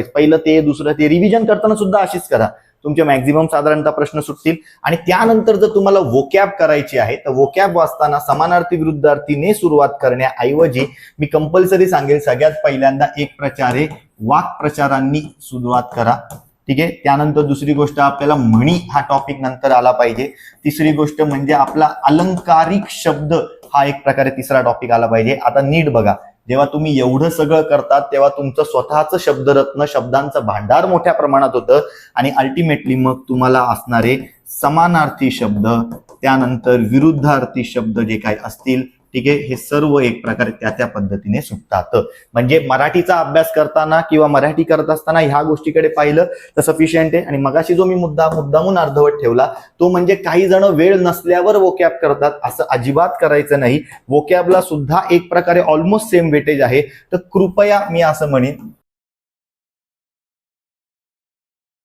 पहिलं ते दुसरं ते रिव्हिजन करताना सुद्धा अशीच करा. तुमचे मॅक्झिमम साधारणतः प्रश्न सुटतील. आणि त्यानंतर जर तुम्हाला वोकॅब करायची आहे तर वोकॅब वाचताना समानार्थी विरुद्धार्थीने सुरुवात करण्याऐवजी मी कंपल्सरी सांगेल सगळ्यात पहिल्यांदा एक प्रचारे वाक प्रचारांनी सुरुवात करा. ठीक आहे? त्यानंतर दुसरी गोष्ट आपल्याला म्हणी हा टॉपिक नंतर आला पाहिजे. तिसरी गोष्ट म्हणजे आपला अलंकारिक शब्द हा एक प्रकारे तिसरा टॉपिक आला पाहिजे. आता नीट बघा. जेव्हा तुम्ही एवढं सगळं करतात तेव्हा तुमचं स्वतःचं शब्दरत्न शब्दांचं भांडार मोठ्या प्रमाणात होतं. आणि अल्टिमेटली मग तुम्हाला असणारे समानार्थी शब्द त्यानंतर विरुद्धार्थी शब्द जे काही असतील ठीक? आहे हे सर्व एक प्रकारे त्या त्या पद्धतीने सुटतात. म्हणजे मराठीचा अभ्यास करताना किंवा मराठी करत असताना ह्या गोष्टीकडे पाहिलं तर सफिशियंट आहे. आणि मगाशी जो मी मुद्दा मुद्दामून अर्धवट ठेवला तो म्हणजे काही जण वेळ नसल्यावर वोकॅब करतात असं अजिबात करायचं नाही. वोकॅबला सुद्धा एक प्रकारे ऑलमोस्ट सेम वेटेज आहे. तर कृपया मी असं म्हणेन